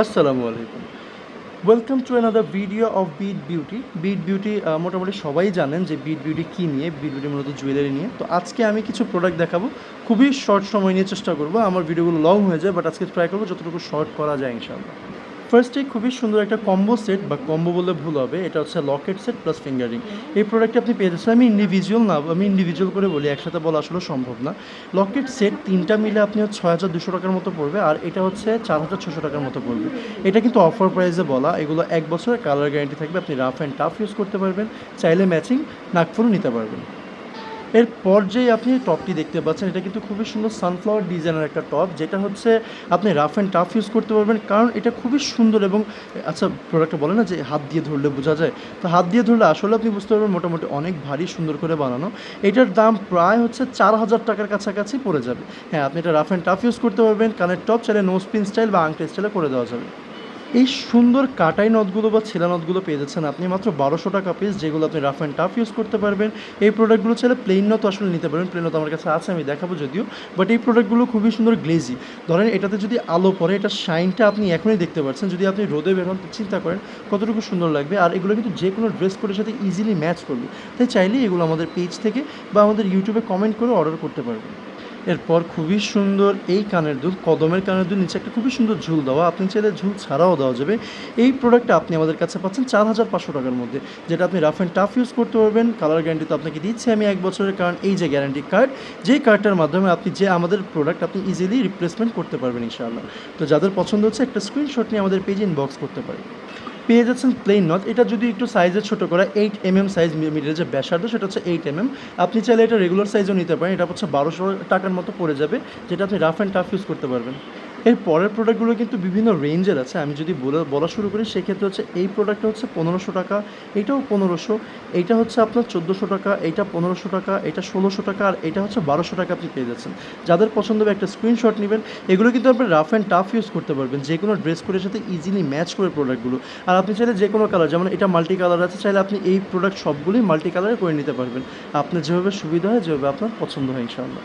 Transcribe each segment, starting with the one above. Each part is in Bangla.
আসসালামু আলাইকুম। Welcome to another video of beat beauty beat beauty মোটামুটি সবাই জানেন যে বিট বিউটি কী নিয়ে বিট বিউটি মূলত জুয়েলারি নিয়ে। তো আজকে আমি কিছু প্রোডাক্ট দেখাবো। খুবই শর্ট সময় নিয়ে চেষ্টা করব। আমার ভিডিওগুলো লং হয়ে যায় বাট আজকে ট্রাই করব, যতটুকু শর্ট করা যায় ইনশাআল্লাহ। ফার্স্টে খুবই সুন্দর একটা কম্বো সেট বা কম্বো বলে ভুল হবে, এটা হচ্ছে লকেট সেট প্লাস ফিঙ্গারিং এই প্রোডাক্টটি আপনি পেয়ে যাচ্ছেন। আমি ইন্ডিভিজুয়াল না, আমি ইন্ডিভিজুয়াল করে বলি, একসাথে বলা আসলে সম্ভব না। লকেট সেট তিনটা মিলে আপনি ছয় হাজার দুশো টাকার মতো পড়বে, আর এটা হচ্ছে চার হাজার ছশো টাকার মতো পড়বে। এটা কিন্তু অফার প্রাইসে বলা, এগুলো এক বছরের কালার গ্যারান্টি থাকবে, আপনি রাফ অ্যান্ড টাফ ইউজ করতে পারবেন, চাইলে ম্যাচিং নাগফুলও নিতে পারবেন। এর যেই আপনি টপটি দেখতে পাচ্ছেন, এটা কিন্তু খুবই সুন্দর সানফ্লাওয়ার ডিজাইনের একটা টপ যেটা হচ্ছে আপনি রাফ অ্যান্ড টাফ ইউজ করতে পারবেন, কারণ এটা খুবই সুন্দর এবং আচ্ছা প্রোডাক্টটা বলে না যে হাত দিয়ে ধরলে বোঝা যায়? তো হাত দিয়ে ধরলে আসলে আপনি বুঝতে পারবেন মোটামুটি অনেক ভারী সুন্দর করে বানানো। এটার দাম প্রায় হচ্ছে চার হাজার টাকার কাছাকাছি পড়ে যাবে। হ্যাঁ আপনি এটা রাফ অ্যান্ড টাফ ইউজ করতে পারবেন, কানের টপ চাইলে নো স্পিন স্টাইল বা আংটি স্টাইলে করে দেওয়া যাবে। এই সুন্দর কাটাই নথগুলো বা ছেলা নথগুলো পেয়ে যাচ্ছেন আপনি। মাত্র বারোশো টাকা পিস যেগুলো আপনি রাফ অ্যান্ড টাফ ইউজ করতে পারবেন। এই প্রোডাক্টগুলো চাইলে প্লেন নথ আসলে নিতে পারবেন। প্লেন নথ আমার কাছে আছে, আমি দেখাবো যদিও। বাট এই প্রোডাক্টগুলো খুবই সুন্দর গ্লেজি ধরেন এটাতে যদি আলো পড়ে, এটা শাইনটা আপনি এখনই দেখতে পাচ্ছেন। যদি আপনি রোদে বেরোন তো চিন্তা করেন কতটুকু সুন্দর লাগবে। আর এগুলো কিন্তু যে কোনো ড্রেস কোডের সাথে ইজিলি ম্যাচ করবে। তাই চাইলেই এগুলো আমাদের পেজ থেকে বা আমাদের ইউটিউবে কমেন্ট করে অর্ডার করতে পারবেন। এরপর খুবই সুন্দর এই কানের দুল, কদমের কানের দুল নিচে একটা খুবই সুন্দর ঝুল দেওয়া। আপনি চাইলে ঝুল ছাড়াও দেওয়া যাবে। এই প্রোডাক্টটা আপনি আমাদের কাছে পাচ্ছেন চার হাজার পাঁচশো টাকার মধ্যে। যেটা আপনি রাফ অ্যান্ড টাফ ইউজ করতে পারবেন। কালার গ্যারান্টি তো আপনাকে দিচ্ছি আমি এক বছরের কারণ এই যে গ্যারান্টি কার্ড যেই কার্ডটার মাধ্যমে আপনি যে আমাদের প্রোডাক্ট আপনি ইজিলি রিপ্লেসমেন্ট করতে পারবেন ইনশাআল্লাহ। তো যাদের পছন্দ হচ্ছে একটা স্ক্রিনশট নিয়ে আমাদের পেজে ইনবক্স করতে পারেন। পেয়ে যাচ্ছেন প্লেন নট এটা যদি একটু সাইজে ছোটো করা এইট এম এম সাইজ মিটারের যে ব্যাসার্ধ, সেটা হচ্ছে এইট এম এম আপনি চাইলে এটা রেগুলার সাইজও নিতে পারেন। এটা হচ্ছে বারোশো টাকার মতো পড়ে যাবে যেটা আপনি রাফ অ্যান্ড টাফ ইউজ করতে পারবেন। এর পরের প্রোডাক্টগুলো কিন্তু বিভিন্ন রেঞ্জের আছে। আমি যদি বলে শুরু করি, সেক্ষেত্রে হচ্ছে এই প্রোডাক্টটা হচ্ছে পনেরোশো টাকা, এটাও পনেরোশো এইটা হচ্ছে আপনার চোদ্দোশো টাকা এইটা পনেরোশো টাকা, এটা ষোলোশো টাকা, আর এটা হচ্ছে বারোশো টাকা আপনি পেয়ে যাচ্ছেন। যাদের পছন্দ হবে একটা স্ক্রিনশট নেবেন, এগুলো কিন্তু আপনি রাফ অ্যান্ড টাফ ইউজ করতে পারবেন। যে কোনো ড্রেস কোডের সাথে ইজিলি ম্যাচ করে প্রোডাক্টগুলো আর আপনি চাইলে যে কোনো কালার যেমন এটা মাল্টি কালার আছে, চাইলে আপনি এই প্রোডাক্ট সবগুলোই মাল্টি কালারে করে নিতে পারবেন। আপনার যেভাবে সুবিধা হয়, যেভাবে আপনার পছন্দ হয়, ইনশাআল্লাহ।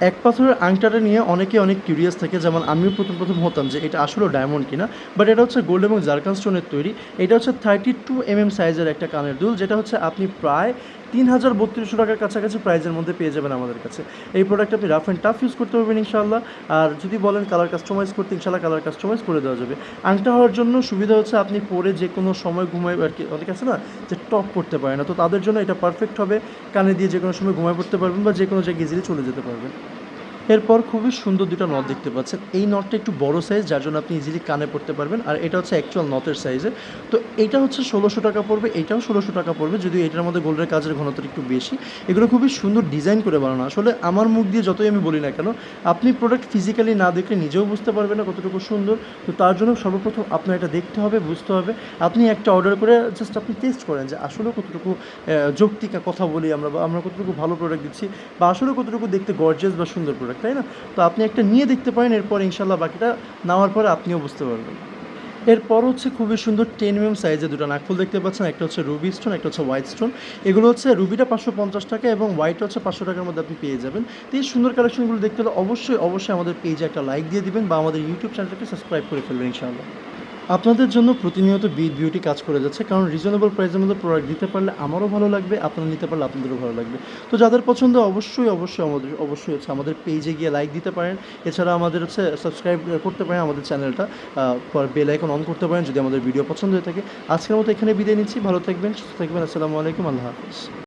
এক পাথরের আংটাটা নিয়ে অনেকে অনেক কিউরিয়াস থাকে, যেমন আমিও প্রথম প্রথম হতাম যে এটা আসলে ডায়মন্ড কিনা বাট এটা হচ্ছে গোল্ড এবং জার্কান স্টোনের তৈরি। এটা হচ্ছে থার্টি টু এম এম সাইজের একটা কানের দুল, যেটা হচ্ছে আপনি প্রায় তিন হাজার বত্রিশশো টাকার কাছাকাছি প্রাইজের মধ্যে পেয়ে যাবেন আমাদের কাছে। এই প্রোডাক্ট আপনি রাফ অ্যান্ড টাফ ইউজ করতে পারবেন ইনশাল্লাহ আর যদি বলেন কালার কাস্টমাইজ করতে ইনশাল্লাহ কালার কাস্টমাইজ করে দেওয়া যাবে। আংটা হওয়ার জন্য সুবিধা হচ্ছে আপনি পরে যে কোনো সময় ঘুমাই আর কি, অনেক আছে না যে টপ করতে পারে না। তো তাদের জন্য এটা পারফেক্ট হবে। কানে দিয়ে যে কোনো সময় ঘুমায় পড়তে পারবেন বা যে কোনো জায়গায় ইজিলি চলে যেতে পারবেন। এরপর খুবই সুন্দর দুটো নট দেখতে পাচ্ছেন। এই নটটা একটু বড় সাইজ যার জন্য আপনি ইজিলি কানে পড়তে পারবেন। আর এটা হচ্ছে অ্যাকচুয়াল নটের সাইজে তো এটা হচ্ছে ষোলোশো টাকা পড়বে, এটাও ষোলোশো টাকা পড়বে, যদিও এটার মধ্যে গোল্ডের কাজের ঘনত্ব একটু বেশি। এগুলো খুবই সুন্দর ডিজাইন করে বানানো। আসলে আমার মুখ দিয়ে যতই আমি বলি না কেন, আপনি প্রোডাক্ট ফিজিক্যালি না দেখলে নিজেও বুঝতে পারবেন না কতটুকু সুন্দর। তো তার জন্য সর্বপ্রথম আপনার এটা দেখতে হবে, বুঝতে হবে। আপনি একটা অর্ডার করে জাস্ট আপনি টেস্ট করেন যে আসলে কতটুকু যৌক্তিকা কথা বলি আমরা বা আমরা কতটুকু ভালো প্রোডাক্ট দিচ্ছি বা আসলে কতটুকু দেখতে গর্জেস বা সুন্দর প্রোডাক্ট তাই না? তো আপনি একটা নিয়ে দেখতে পারেন, এরপর ইনশাল্লাহ বাকিটা নেওয়ার পরে আপনিও বুঝতে পারবেন। এরপর হচ্ছে খুবই সুন্দর টেন এম সাইজে দুটো নাকফুল দেখতে পাচ্ছেন, একটা হচ্ছে রুবি স্টোন একটা হচ্ছে হোয়াইট স্টোন এগুলো হচ্ছে রুবিটা পাঁচশো পঞ্চাশ টাকা এবং হোয়াইট হচ্ছে পাঁচশো টাকার মধ্যে আপনি পেয়ে যাবেন। তো এই সুন্দর কালেকশনগুলো দেখতে হলে অবশ্যই অবশ্যই আমাদের পেজে একটা লাইক দিয়ে দিবেন বা আমাদের ইউটিউব চ্যানেলটাকে সাবস্ক্রাইব করে ফেলবেন ইনশাআল্লাহ। আপনাদের জন্য প্রতিনিয়ত বিট বিউটি কাজ করে যাচ্ছে, কারণ রিজনেবল প্রাইসের মধ্যে প্রোডাক্ট দিতে পারলে আমারও ভালো লাগবে, আপনারা নিতে পারলে আপনাদেরও ভালো লাগবে। তো যাদের পছন্দ অবশ্যই অবশ্যই আমাদের, অবশ্যই হচ্ছে আমাদের পেজে গিয়ে লাইক দিতে পারেন। এছাড়া আমাদের হচ্ছে সাবস্ক্রাইব করতে পারেন আমাদের চ্যানেলটা বেল আইকন অন করতে পারেন যদি আমাদের ভিডিও পছন্দ হয়ে থাকে। আজকের মতো এখানে বিদায় নিচ্ছি, ভালো থাকবেন, সুস্থ থাকবেন, আসসালামু আলাইকুম, আল্লাহ হাফিজ।